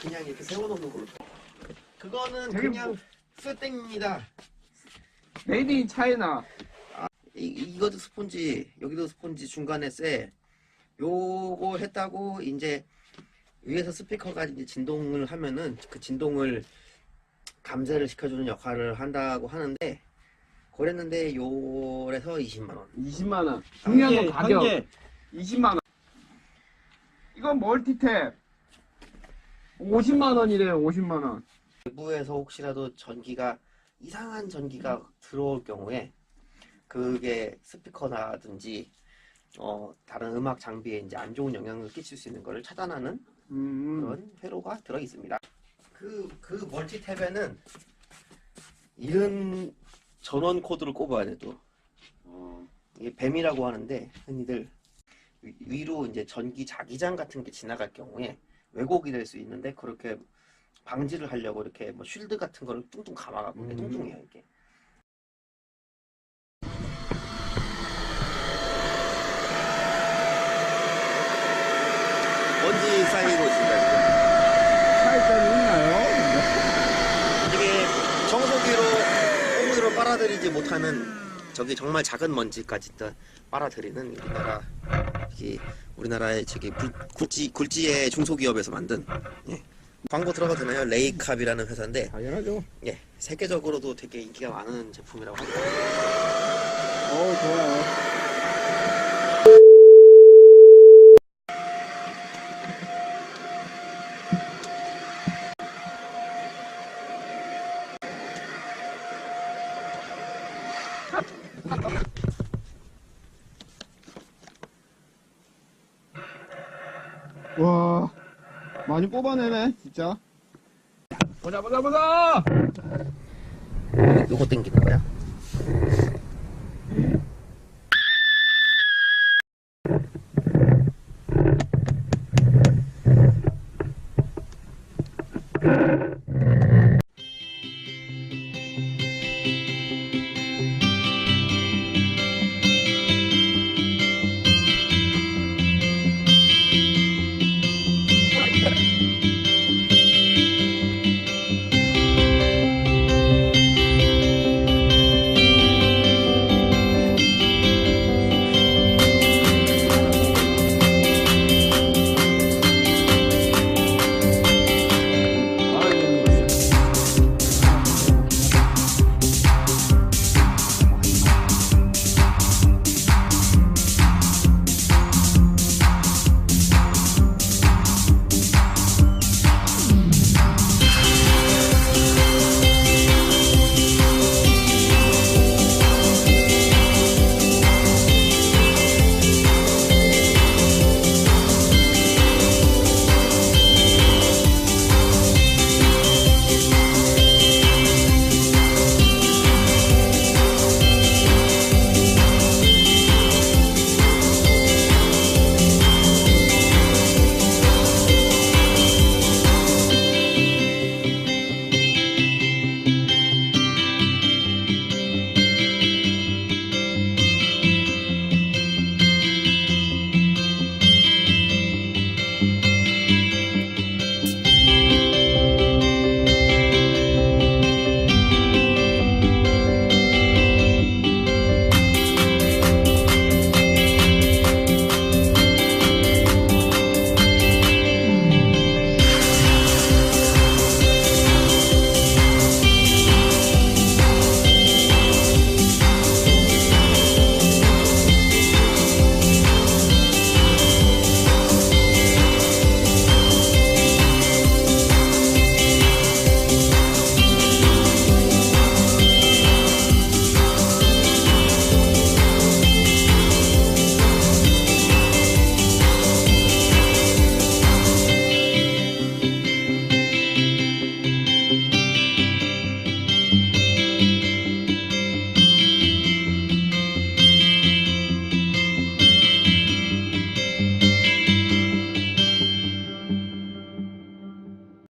그냥 이렇게 세워놓는 걸로. 그거는 그냥 뭐 쓰땡입니다. 메이드 인 차이나. 이, 이것도 스폰지, 여기도 스폰지, 중간에 쇠. 요거 했다고 이제 위에서 스피커가 이제 진동을 하면은 그 진동을 감쇄를 시켜주는 역할을 한다고 하는데 그랬는데 요래서 20만 원. 20만 원. 중요한 건 가격. 개. 20만 원. 이건 멀티탭. 50만 원이래요. 50만 원. 내부에서 혹시라도 전기가 이상한 전기가 들어올 경우에 그게 스피커라든지 어, 다른 음악 장비에 이제 안 좋은 영향을 끼칠 수 있는 것을 차단하는 음. 그런 회로가 들어 있습니다. 그, 그 멀티탭에는 이런 전원 코드를 꼽아야 돼, 또. 어. 이게 뱀이라고 하는데, 흔히들 위- 위로 이제 전기 자기장 같은 게 지나갈 경우에 왜곡이 될 수 있는데, 그렇게 방지를 하려고 이렇게 뭐 쉴드 같은 거를 뚱뚱 감아갖고 이게 음. 뚱뚱해요, 이게. 먼지 쌓이고 있습니다, 지금. 차이점이 있나요? 이게 청소기로 꽁으로 빨아들이지 못하는 저기 정말 작은 먼지까지 다 빨아들이는 우리나라 이 우리나라의 저기 굴, 굴지 굴지의 중소기업에서 만든 예. 광고 들어가도 되나요? 레이캅이라는 회사인데 당연하죠. 예 세계적으로도 되게 인기가 많은 제품이라고 합니다. 어, 좋아요. 와, 많이 뽑아내네 진짜 보자 보자 보자 요거 땡기는 거야?